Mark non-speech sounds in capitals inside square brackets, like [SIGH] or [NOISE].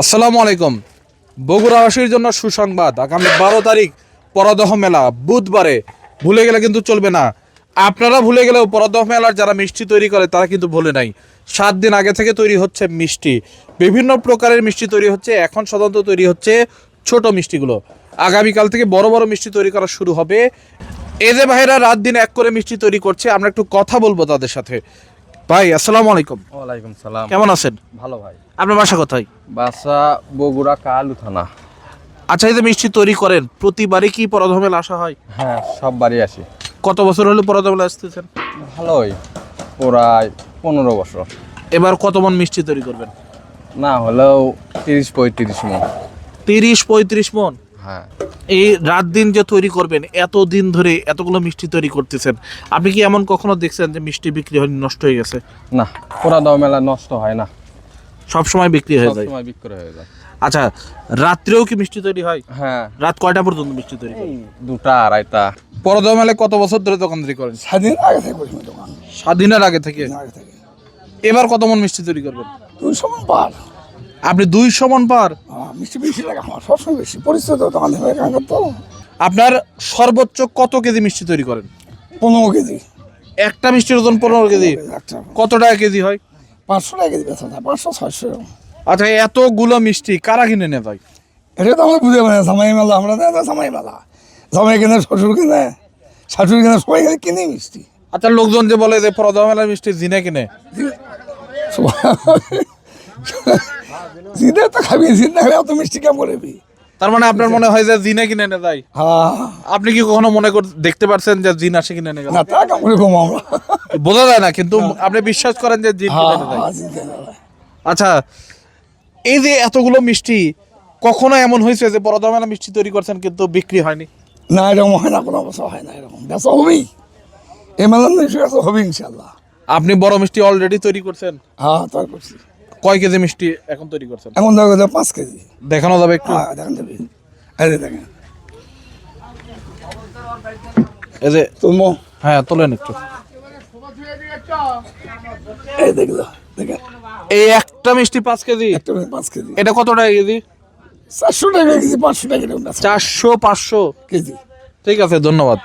আসসালামু আলাইকুম। বগুড়াবাসীর জন্য সুসংবাদ। আগামী বারো তারিখ পরদহ মেলা। বুধবারে ভুলে গেলে কিন্তু চলবে না। আপনারা ভুলে গেলেও পরদহ মেলার যারা মিষ্টি তৈরি করে, তারা কিন্তু ভুলে নাই। সাত দিন আগে থেকে তৈরি হচ্ছে মিষ্টি। বিভিন্ন প্রকারের মিষ্টি তৈরি হচ্ছে। এখন সাধারণত তৈরি হচ্ছে ছোট মিষ্টিগুলো। আগামীকাল থেকে বড় বড় মিষ্টি তৈরি করা শুরু হবে। এই যে ভাইরা, রাত দিন এক করে মিষ্টি তৈরি করছে। আমরা একটু কথা বলব তাদের সাথে। ভাই আসসালামু আলাইকুম। ওয়ালাইকুম সালাম। কেমন আছেন? ভালো ভাই। আপনার বাসা কোথায়? বাসা বগুড়া কালু থানা। আচ্ছা এই যে মিষ্টি তৈরি করেন প্রতিবারই কি পরধমেল আসা হয়? হ্যাঁ সব বাড়ি আসি। কত বছর হলো পরধমেল আসতেছেন? ভালোই প্রায় পনেরো বছর। এবার কত মন মিষ্টি তৈরি করবেন? না হলেও তিরিশ পঁয়ত্রিশ মন। তিরিশ পঁয়ত্রিশ মন? হ্যাঁ। এই রাত দিন যে তৈরি করবেন এত দিন ধরে এতগুলো মিষ্টি তৈরি করতেছেন আপনি কি এমন কখনো দেখছেন যে মিষ্টি বিক্রি হয়নি নষ্ট হয়ে গেছে? না পোড়া দাও মেলা নষ্ট হয় না। সব সময় বিক্রি হয়ে যায়। সময় বিক্রি হয়ে যায়। আচ্ছা রাত্রেও কি মিষ্টি তৈরি হয়? হ্যাঁ। রাত কয়টা পর্যন্ত মিষ্টি তৈরি করেন? দুটা আড়াইটা। পরধমেলে কত বছর ধরে দোকানদারি করেন? স্বাধীন আগে থেকে করি দোকান। স্বাধীনের আগে থেকে? আগে থেকে। এবার কত মন মিষ্টি তৈরি করবেন? দুই সমান পার। আপনি দুই মন পার? মিষ্টি বেশি লাগে আমার সবসময় বেশি পরিচিত দোকান থেকে কাজ তো। আপনার সর্বোচ্চ কত কেজি মিষ্টি তৈরি করেন? পনেরো কেজি। একটা মিষ্টির ওজন পনেরো কেজি। কত টাকা কেজি হয়? পাঁচশো টাকা কেজি বেচা যায় পাঁচশো ছয়শো। আচ্ছা এতগুলো মিষ্টি কারা কিনে নেয় ভাই? এটা তো আমরা বুঝে পাই না জামাই মেলা আমরা না জামাই মেলা। জামাই কিনে শ্বশুর কিনে শাশুড়ি কিনে সবাই কিনে কিনে মিষ্টি। আচ্ছা লোকজন যে বলে যে পরদা মেলার মিষ্টি জিনে কিনে। [LAUGHS] জিদে তো খাবি জিদ না খেলে অত মিষ্টি কেমন করবি তার মানে আপনার মনে হয় যে জিনে কিনে নেয় তাই হ্যাঁ। আপনি কি কখনো মনে কর দেখতে পারছেন যে জিন আসে কিনে নেয় না তা কেমন আমরা বোঝা যায় না কিন্তু আপনি বিশ্বাস করেন যে জিন হ্যাঁ কিনে নেয় হ্যাঁ আচ্ছা এই যে এতগুলো মিষ্টি কখনো এমন হয়েছে যে পরদা মেলা মিষ্টি তৈরি করছেন কিন্তু বিক্রি হয়নি? না এরকম হয় না কোনো অবস্থা হয় না এরকম। বেচা হবেই। এ মেলা নিশ্চয়ই বেচা হবে ইনশাল্লাহ আপনি বড় মিষ্টি অলরেডি তৈরি করছেন? হ্যাঁ তার করছি। কয় কেজি মিষ্টি এখন তৈরি করছেন? এখন দেখো যে পাঁচ কেজি। দেখানো যাবে একটু? হ্যাঁ দেখেন দেবি এই যে দেখেন। এই যে তুলমো হ্যাঁ তোলেন একটু। এই দেখল দেখেন। এই একটা মিষ্টি পাঁচ কেজি? একটা মিনিট পাঁচ কেজি। এটা কত টাকা কেজি? চারশো টাকা কেজি পাঁচশো টাকা চারশো পাঁচশো। কেজি। ঠিক আছে ধন্যবাদ।